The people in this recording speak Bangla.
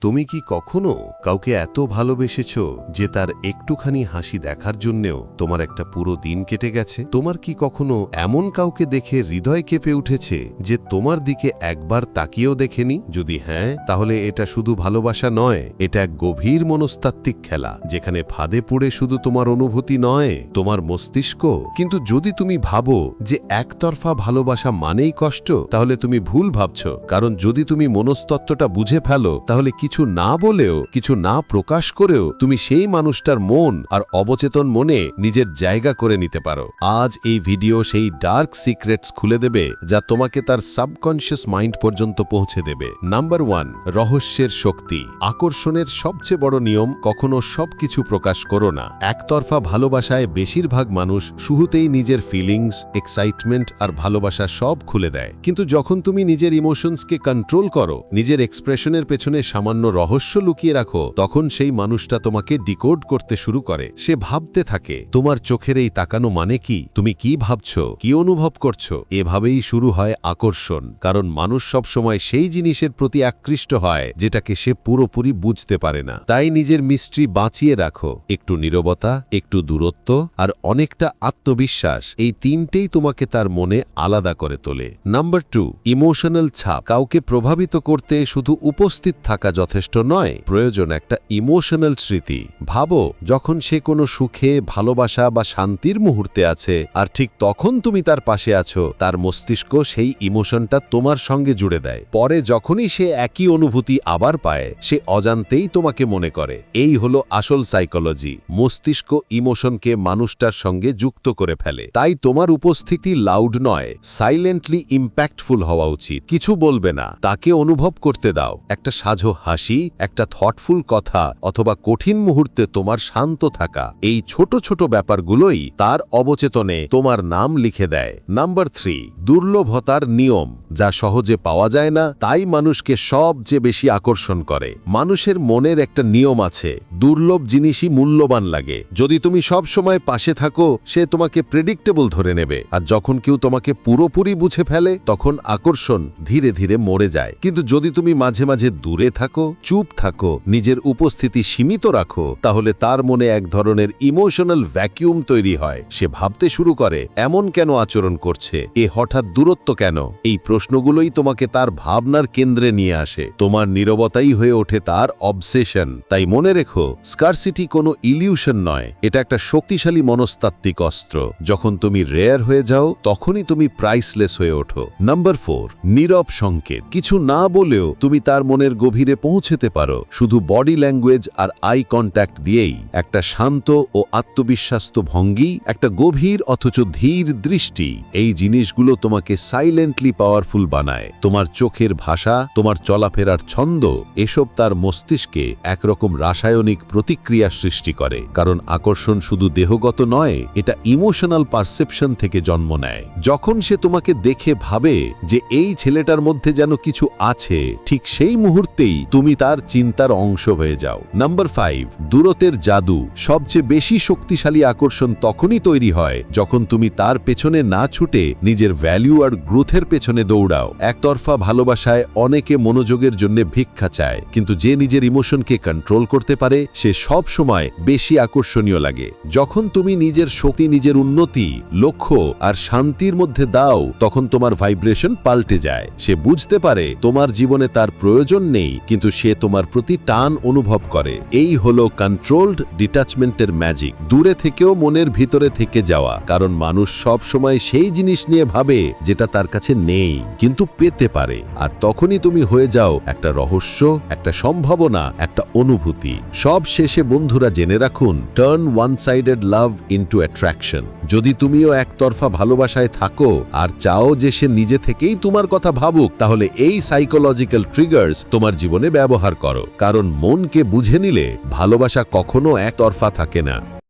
তুমি কি কখনো কাউকে এত ভালোবেসেছ যে তার একটুখানি হাসি দেখার জন্যেও তোমার একটা পুরো দিন কেটে গেছে? তোমার কি কখনো এমন কাউকে দেখে হৃদয় কেঁপে উঠেছে যে তোমার দিকে একবার তাকিয়েও দেখেনি? যদি হ্যাঁ তাহলে এটা শুধু ভালোবাসা নয়, এটা এক গভীর মনস্তাত্ত্বিক খেলা, যেখানে ফাঁদে পড়ে শুধু তোমার অনুভূতি নয়, তোমার মস্তিষ্ক। কিন্তু যদি তুমি ভাবো যে একতরফা ভালোবাসা মানেই কষ্ট, তাহলে তুমি ভুল ভাবছ। কারণ যদি তুমি মনস্তত্ত্বটা বুঝে ফেলো, তাহলে কিছু না বলেও, কিছু না প্রকাশ করেও তুমি সেই মানুষটার মন আর অবচেতন মনে নিজের জায়গা করে নিতে পারো। আজ এই ভিডিও সেই ডার্ক সিক্রেটস খুলে দেবে যা তোমাকে তার সাবকনশিয়াস মাইন্ড পর্যন্ত পৌঁছে দেবে। নাম্বার ওয়ান, রহস্যের শক্তি। আকর্ষণের সবচেয়ে বড় নিয়ম, কখনো সবকিছু প্রকাশ করো না। একতরফা ভালোবাসায় বেশিরভাগ মানুষ শুরুতেই নিজের ফিলিংস এক্সাইটমেন্ট আর ভালোবাসা সব খুলে দেয়। কিন্তু যখন তুমি নিজের ইমোশনসকে কন্ট্রোল করো, নিজের এক্সপ্রেশনের পেছনে সামান্য রহস্য লুকিয়ে রাখো, তখন সেই মানুষটা তোমাকে ডিকোড করতে শুরু করে। সে ভাবতে থাকে, তোমার চোখের এই তাকানো মানে কি? তুমি কি ভাবছ? কি অনুভব করছ? এভাবেই শুরু হয় আকর্ষণ, কারণ মানুষ সব সময় সেই জিনিসের প্রতি আকৃষ্ট হয়, যেটাকে সে পুরোপুরি বুঝতে পারে না। তাই নিজের মিস্ট্রি বাঁচিয়ে রাখো, একটু নীরবতা, একটু দূরত্ব, আর অনেকটা আত্মবিশ্বাস, এই তিনটেই তোমাকে তার মনে আলাদা করে তোলে। নাম্বার টু, ইমোশনাল ছাপ, কাউকে প্রভাবিত করতে শুধু উপস্থিত থাকা যথেষ্ট নয়। প্রয়োজন একটা ইমোশনাল স্মৃতি। ভাবো, যখন সে কোনো সুখে, ভালোবাসা বা শান্তির মুহূর্তে আছে, আর ঠিক তখন তুমি তার পাশে আছো, তার মস্তিষ্ক সেই ইমোশনটা তোমার সঙ্গে জুড়ে দেয়। পরে যখনই সে একই অনুভূতি আবার পায়, সে অজান্তেই তোমাকে মনে করে। এই হলো আসল সাইকোলজি। মস্তিষ্ক ইমোশনকে মানুষটার সঙ্গে যুক্ত করে ফেলে। তাই তোমার উপস্থিতি লাউড নয়, সাইলেন্টলি ইম্প্যাক্টফুল হওয়া উচিত। কিছু বলবে না, তাকে অনুভব করতে দাও। একটা সাজো হাসি। একটা থটফুল কথা অথবা কঠিন মুহূর্তে তোমার শান্ত থাকা, এই ছোট ছোট ব্যাপারগুলোই তার অবচেতনে তোমার নাম লিখে দেয়। নাম্বার থ্রি দুর্লভতার নিয়ম, যা সহজে পাওয়া যায় না, তাই মানুষকে সবচেয়ে বেশি আকর্ষণ করে। মানুষের মনের একটা নিয়ম আছে, দুর্লভ জিনিসই মূল্যবান লাগে। যদি তুমি সব সময় পাশে থাকো, সে তোমাকে প্রেডিক্টেবল ধরে নেবে। আর যখন কেউ তোমাকে পুরোপুরি বুঝে ফেলে, তখন আকর্ষণ ধীরে ধীরে মরে যায়। কিন্তু যদি তুমি মাঝে মাঝে দূরে থাকো চুপ থাকো, নিজের উপস্থিতি সীমিত রাখো, তাহলে তার মনে এক ধরনের ইমোশনাল ভ্যাকিউম তৈরি হয়। সে ভাবতে শুরু করে, এমন কেন আচরণ করছে? এ হঠাৎ দূরত্ব কেন? এই প্রশ্নগুলোই তোমাকে তার ভাবনার কেন্দ্রে নিয়ে আসে। তোমার নীরবতাই হয়ে ওঠে তার অবসেশন তাই মনে রেখো স্কারসিটি কোনো ইলিউশন নয়। এটা একটা শক্তিশালী মনস্তাত্ত্বিক অস্ত্র। যখন তুমি রেয়ার হয়ে যাও, তখনই তুমি প্রাইসলেস হয়ে ওঠো। নাম্বার ফোর নীরব সংকেত। কিছু না বলেও তুমি তার মনের গভীরে পৌঁছেতে পারো। শুধু বডি ল্যাঙ্গুয়েজ আর আই কন্ট্যাক্ট দিয়েই একটা শান্ত ও আত্মবিশ্বাস্ত ভঙ্গি, একটা গভীর অথচ ধীর দৃষ্টি, এই জিনিসগুলো তোমাকে সাইলেন্টলি পাওয়ারফুল বানায়। তোমার চোখের ভাষা, তোমার চলাফেরার ছন্দ, এসব তার মস্তিষ্কে একরকম রাসায়নিক প্রতিক্রিয়া সৃষ্টি করে। কারণ আকর্ষণ শুধু দেহগত নয়, এটা ইমোশনাল পারসেপশন থেকে জন্ম নেয়। যখন সে তোমাকে দেখে ভাবে যে এই ছেলেটার মধ্যে যেন কিছু আছে, ঠিক সেই মুহূর্তেই তুমি তার চিন্তার অংশ হয়ে যাও। নাম্বার ফাইভ দূরতের জাদু। সবচেয়ে বেশি শক্তিশালী আকর্ষণ তখনই তৈরি হয় যখন তুমি তার পেছনে না ছুটে নিজের ভ্যালু আর গ্রোথের পেছনে দৌড়াও। একতরফা ভালোবাসায় অনেকে মনোযোগের জন্য ভিক্ষা চায়, কিন্তু যে নিজের ইমোশনকে কন্ট্রোল করতে পারে, সে সব সময় বেশি আকর্ষণীয় লাগে। যখন তুমি নিজের শক্তি, নিজের উন্নতি, লক্ষ্য আর শান্তির মধ্যে দাও, তখন তোমার ভাইব্রেশন পাল্টে যায়। সে বুঝতে পারে তোমার জীবনে তার প্রয়োজন নেই, কিন্তু সে তোমার প্রতি টান অনুভব করে। এই হলো কন্ট্রোলড ডিটাচমেন্টের ম্যাজিক দূরে থেকেও মনের ভিতরে থেকে যাওয়া। কারণ মানুষ সব সময় সেই জিনিস নিয়ে ভাবে যেটা তার কাছে নেই, কিন্তু পেতে পারে। আর তখনই তুমি হয়ে যাও একটা রহস্য, একটা সম্ভাবনা, একটা অনুভূতি। সব শেষে বন্ধুরা জেনে রাখুন turn one sided love into attraction যদি তুমিও একতরফা ভালোবাসায় থাকো আর চাও যে সে নিজে থেকেই তোমার কথা ভাবুক, তাহলে এই সাইকোলজিক্যাল ট্রিগার্স তোমার জীবনে ব্যবহার করো কারণ মনকে বুঝে নিলে ভালোবাসা কখনো একতরফা থাকে না।